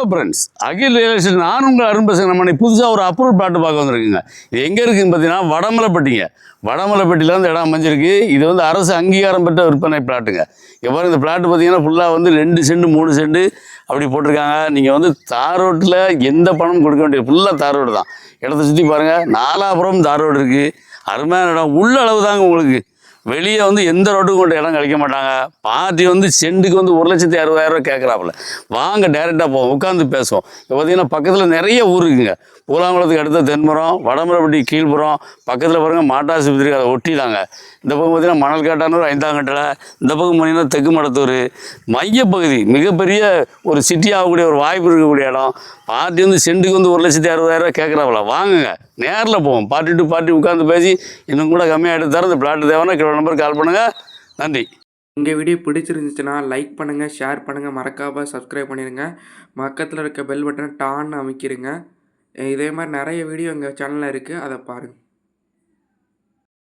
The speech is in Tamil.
ஹலோ ஃப்ரெண்ட்ஸ் அகில் ரியலேஷன் நான் உங்கள் அரும்பசங்க நம்ம புதுசாக ஒரு அப்ரூவல் பிளாட் பார்க்க வந்திருக்குங்க. இது எங்கே இருக்குதுன்னு பார்த்தீங்கன்னா வடமலைப்பட்டிங்க. வடமலைப்பட்டியில் வந்து இடம் அமைஞ்சிருக்கு. இது வந்து அரசு அங்கீகாரம் பெற்ற விற்பனை பிளாட்டுங்க. எவ்வாறு இந்த பிளாட் பார்த்தீங்கன்னா ஃபுல்லாக வந்து ரெண்டு செண்டு மூணு செண்டு அப்படி போட்டிருக்காங்க. நீங்கள் வந்து தார் ரோட்டில் எந்த பணமும் கொடுக்க வேண்டியது ஃபுல்லாக தார் ரோடு தான். இடத்த சுற்றி பாருங்கள் நாலாபுரம் தார் ரோடு இருக்குது அருமையான இடம். உள்ள அளவு தாங்க உங்களுக்கு. வெளியே வந்து எந்த ரோட்டுக்கும் கொண்டு இடம் கிடைக்க மாட்டாங்க. பார்ட்டி வந்து செண்டுக்கு வந்து ஒரு லட்சத்தி அறுபதாயிரம் ரூபாய் கேட்குறாப்புல. வாங்க டேரெக்டாக போவோம் உட்காந்து பேசுவோம். இப்போ பார்த்தீங்கன்னா பக்கத்தில் நிறைய ஊர் இருக்குங்க. பூலாங்குளத்துக்கு அடுத்த தென்மரம் வடமரப்பட்டி கீழ்புறம் பக்கத்தில் பாருங்கள் மாட்டாசுபத்திரி அதை ஒட்டி தாங்க இந்த பக்கம் பார்த்தீங்கன்னா மணல் காட்டானூர் ஐந்தாங்கட்டில் இந்த பக்கம் போனீங்கன்னா தெற்கு மடத்தூர். மையப்பகுதி மிகப்பெரிய ஒரு சிட்டி ஆகக்கூடிய ஒரு வாய்ப்பு இருக்கக்கூடிய இடம். பார்ட்டி வந்து செண்டுக்கு வந்து ஒரு லட்சத்தி அறுபதாயிரரூவா கேட்குறாப்புல. வாங்குங்க நேரில் போவோம். பார்ட்டி டு பார்ட்டி உட்காந்து பேசி இன்னும் கூட கம்மியாக எடுத்து தர இந்த பிளாட்டு தேவைன்னா கிலோ நம்பர் கால் பண்ணுங்கள் நன்றி. உங்கள் வீடியோ பிடிச்சிருந்துச்சுன்னா லைக் பண்ணுங்கள் ஷேர் பண்ணுங்கள் மறக்காம சப்ஸ்கிரைப் பண்ணிடுங்க பக்கத்தில் இருக்க பெல் பட்டனை டான்னு அமைக்கிடுங்க இதே மாதிரி நிறைய வீடியோ எங்கள் சேனலில் இருக்குது அதை பாருங்கள்